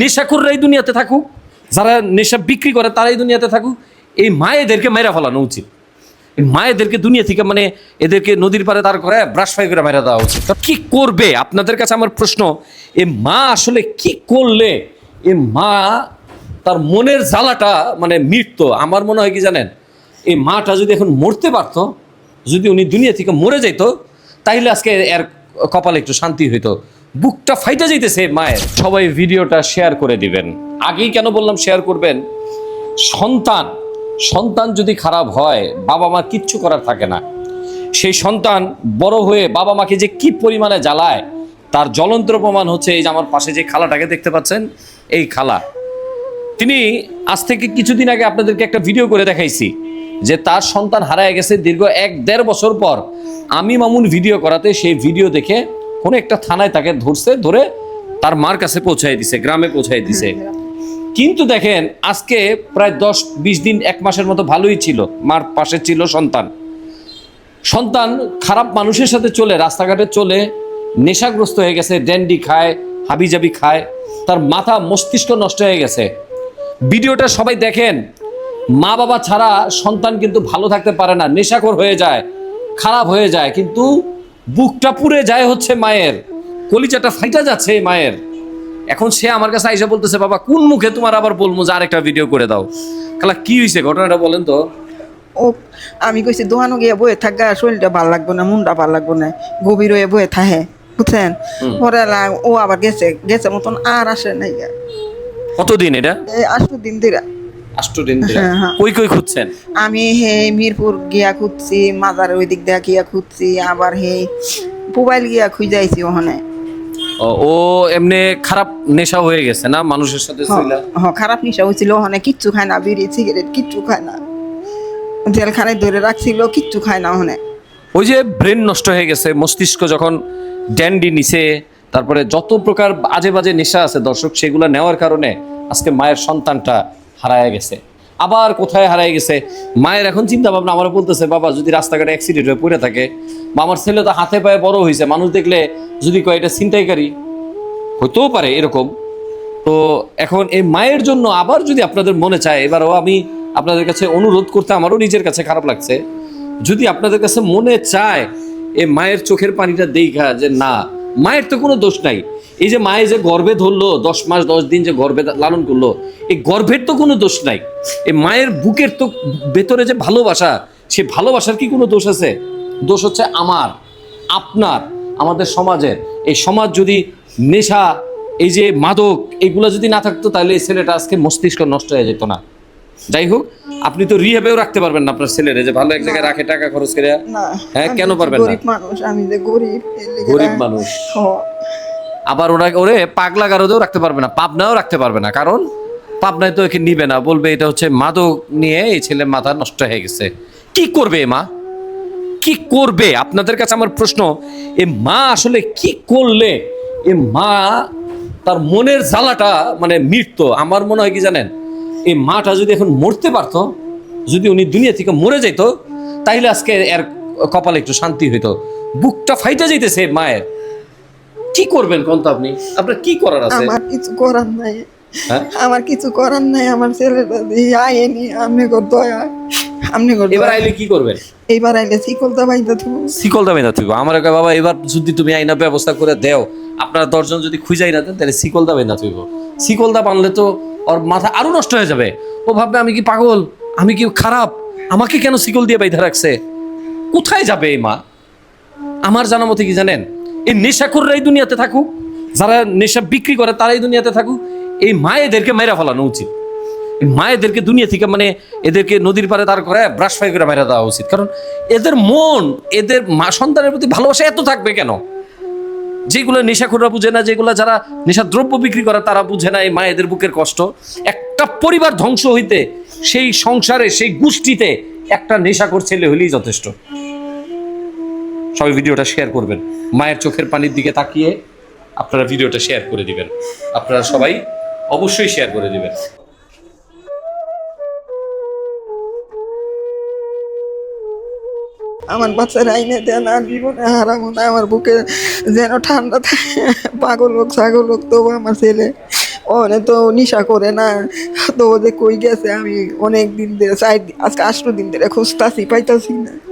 নেশাখোররাই দুনিয়াতে থাকুক, যারা নেশা বিক্রি করে তারাই দুনিয়াতে থাকুক, এই মায়েদেরকে মেরা ফেলানো উচিত। এই মায়েদেরকে দুনিয়া থেকে মানে এদেরকে নদীর পারে তার করে ব্রাশ ফাই করে মেরা দেওয়া উচিত। কি করবে? আপনাদের কাছে আমার প্রশ্ন, এ মা আসলে কি করলে এ মা তার মনের জ্বালাটা মানে মিটতো? আমার মনে হয় কি জানেন এই মাটা যদি এখন মরতে পারতো, যদি উনি দুনিয়া থেকে মরে যাইতো, তাইলে আজকে এর কপালে একটু শান্তি হইতো। বুকটা ফাইটা যাইতেছে, মায়ের। সবাই ভিডিওটা শেয়ার করে দিবেন। আগেই কেন বললাম শেয়ার করবেন? সন্তান সন্তান যদি খারাপ হয়, বাবা মা কিচ্ছু করার থাকে না। সেই সন্তান বড় হয়ে বাবা মাকে যে কি পরিমাণে জ্বালায়, তার জ্বলন্ত প্রমাণ হচ্ছে এই যে আমার পাশে যে খালাটাকে দেখতে পাচ্ছেন, এই খালা। তিনি আজ থেকে কিছুদিন আগে আপনাদেরকে একটা ভিডিও করে দেখাইছি, যে তার সন্তান হারায় গেছে দীর্ঘ এক দেড় বছর পর। আমি মামুন ভিডিও করাতে সেই ভিডিও দেখে কোনো একটা থানায় তাকে ধরছে ধরে তার মার কাছে পৌঁছায় দিছে গ্রামে পৌঁছায় দিছে। কিন্তু দেখেন আজকে প্রায় দশ বিশ দিন এক মাসের মতো ভালোই ছিল। মার পাশে ছিল সন্তান। সন্তান খারাপ মানুষের সাথে চলে রাস্তাঘাটে চলে নেশাগ্রস্ত হয়ে গেছে ড্যান্ডি খায় হাবিজাবি খায় তার মাথা মস্তিষ্ক নষ্ট হয়ে গেছে। ভিডিওটা সবাই দেখেন মা বাবা ছাড়া সন্তান কিন্তু ভালো থাকতে পারে না নেশাখোর হয়ে যায় খারাপ হয়ে যায়। কিন্তু বুকটা পুড়ে যায় হচ্ছে মায়ের। কলিজাটা ফাইটা যাচ্ছে মায়ের। এখন সে আমার কাছে আইসা বলতেছে বাবা কোন মুখে তোমার আবার বলব যে আরেকটা ভিডিও করে দাও? খালা কি হয়েছে ঘটনাটা বলেন তো? ও আমি কইছি দোকানো গিয়ে বয়ে থাকা শরীরটা ভালো লাগবো না মুন্ডা ভালো লাগবো না গভীর হয়ে বয়ে থাহে। বুঝছেন? পরে ও আবার গেছে গেছে মতন আর আসে নাই। কতদিন এটা? আসব দিন দিরা হ্যাঁ, হ্যাঁ। কই কই খুঁজছেন? আমি হে মিরপুর গিয়া খুঁজছি মাজার ওই দিক দিয়া গিয়া খুঁজছি আবার হে মোবাইল গিয়া খুঁজাইছি ওখানে। ও, এমনি খারাপ নেশা হয়ে গেছে না? মানুষের সাথে ছিলা? হ খারাপ নিশা হয়েছিল ওখানে কিচ্ছু খায় না বিড়ি সিগারেট কিচ্ছু খায় না। জেলখানায় ধরে রাখছিল কিচ্ছু খায় না ওখানে। ওই যে ব্রেন নষ্ট হয়ে গেছে মস্তিষ্ক যখন ড্যান্ডি নিছে তারপরে যত প্রকার আজে বাজে নেশা আছে দর্শক সেগুলো নেওয়ার কারণে আজকে মায়ের সন্তানটা হারায় গেছে। আবার কোথায় হারায় গেছে? মায়ের এখন চিন্তা ভাবনা আমার বলতেছে, বাবা, যদি রাস্তাঘাটে অ্যাক্সিডেন্ট হয়ে পড়ে থাকে, বা আমার ছেলে তো হাতে পায়ে বড় হয়েছে মানুষ দেখলে যদি কয় এটা ছিনতাইকারী হইতেও পারে এরকম। তো এখন এই মায়ের জন্য আবার যদি আপনাদের মনে চায়, এবারও আমি আপনাদের কাছে অনুরোধ করতে আমারও নিজের কাছে খারাপ লাগছে। যদি আপনাদের কাছে মনে চায়, এই মায়ের চোখের পানিটা দেখা যে না মায়ের তো কোনো দোষ নাই। এই যে মায়ে যে গর্ভে ধরলো, দশ মাস, দশ দিন যে গর্ভে লালন করল, এই গর্ভের তো কোনো দোষ নাই। এই মায়ের বুকের তো ভেতরে যে ভালোবাসা, সে ভালোবাসার কি কোনো দোষ আছে? দোষ হচ্ছে আমার, আপনার, আমাদের সমাজের। এই সমাজ যদি নেশা, এই যে মাদক, এগুলো যদি না থাকতো, তাহলে এই ছেলেটা আজকে মস্তিষ্ক নষ্ট হয়ে যেত না। যাই হোক আপনি তো রিহেবেও রাখতে পারবেন না আপনার ছেলেরে যে ভালো এক জায়গায় রাখে টাকা খরচ করে। না হ্যাঁ, কেন পারবেন না? গরিব মানুষ আমি যে গরিব গরিব মানুষ। আবার ওরা ওরে পাগলা গারদেও রাখতে পারবে না পাবনাও রাখতে পারবে না কারণ পাবনায় তো একে নিবে না বলবে এটা হচ্ছে মাদক নিয়ে এই ছেলে মাথা নষ্ট হয়ে গেছে। কি করবে এ মা? কি করবে? আপনাদের কাছে আমার প্রশ্ন এ মা আসলে কি করলে? এ মা তার মনের জ্বালাটা মানে মৃত্যু আমার মনে হয় কি জানেন? এই মাটা যদি এখন মরতে পারত যদি উনি দুনিয়া থেকে মরে যেত তাইলে আজকে এর কপালে একটু শান্তি হইতো। বুকটা ফাইটা যাইতেছে মায়ের। কি করবেন কোন তো আপনি? আপনার কি করার আছে? আমার কিছু করার নাই। হ্যাঁ? আমার কিছু করার নাই আমার ছেলেটা দিয়ে আয়েনি আমি দয়া। আপনি কর এবার আইলে কি করবেন? এইবার আইলে শিকল দাবাইতে তুমি শিকল দামে না তুইব আমার একটা বাবা এবার যদি তুমি আইনা ব্যবস্থা করে দেও আপনারা দশজন যদি খুঁজাই না দেন তাহলে শিকল দামে না তুইব শিকল দা বানলে তো ওর মাথা আরও নষ্ট হয়ে যাবে। ও ভাববে আমি কি পাগল? আমি কি খারাপ? আমাকে কেন শিকল দিয়ে বাইধা রাখছে? কোথায় যাবে এই মা? আমার জানা মতে কি জানেন? এই নেশাখোররাই দুনিয়াতে থাকুক যারা নেশা বিক্রি করে তারাই দুনিয়াতে থাকুক। এই মায়েদেরকে মেরা ফেলানো উচিত। মায়েদেরকে দুনিয়া থেকে মানে এদেরকে নদীর পারে তার করে ব্রাশ ফাই করে মেরা দেওয়া উচিত। কারণ এদের মন, এদের মা, সন্তানের প্রতি ভালোবাসা এত থাকবে কেন? যেগুলো নেশাখোররা বুঝে না, যেগুলো যারা নেশা দ্রব্য বিক্রি করে, তারা বুঝে না এই মায়েদের বুকের কষ্ট। একটা পরিবার ধ্বংস হইতে, সেই সংসারে, সেই গোষ্ঠীতে একটা নেশাখোর ছেলে হলেই যথেষ্ট। সবাই ভিডিওটা শেয়ার করবেন। মায়ের চোখের পানির দিকে তাকিয়ে আপনারা ভিডিওটা শেয়ার করে দিবেন। আপনারা সবাই অবশ্যই শেয়ার করে দিবেন। আমার বাচ্চার আইনে দেন, আর জীবনে হারাবো না। আমার বুকে যেন ঠান্ডা থাকে। পাগল হোক ছাগল হোক তবু আমার ছেলে। অনেক তো নিশা করে না। তো ওদের কই গেছে, আমি অনেক দিন ধরে দিন- আজকে আষ্ট দিন ধরে খুঁজতাছি, পাইতাছি না।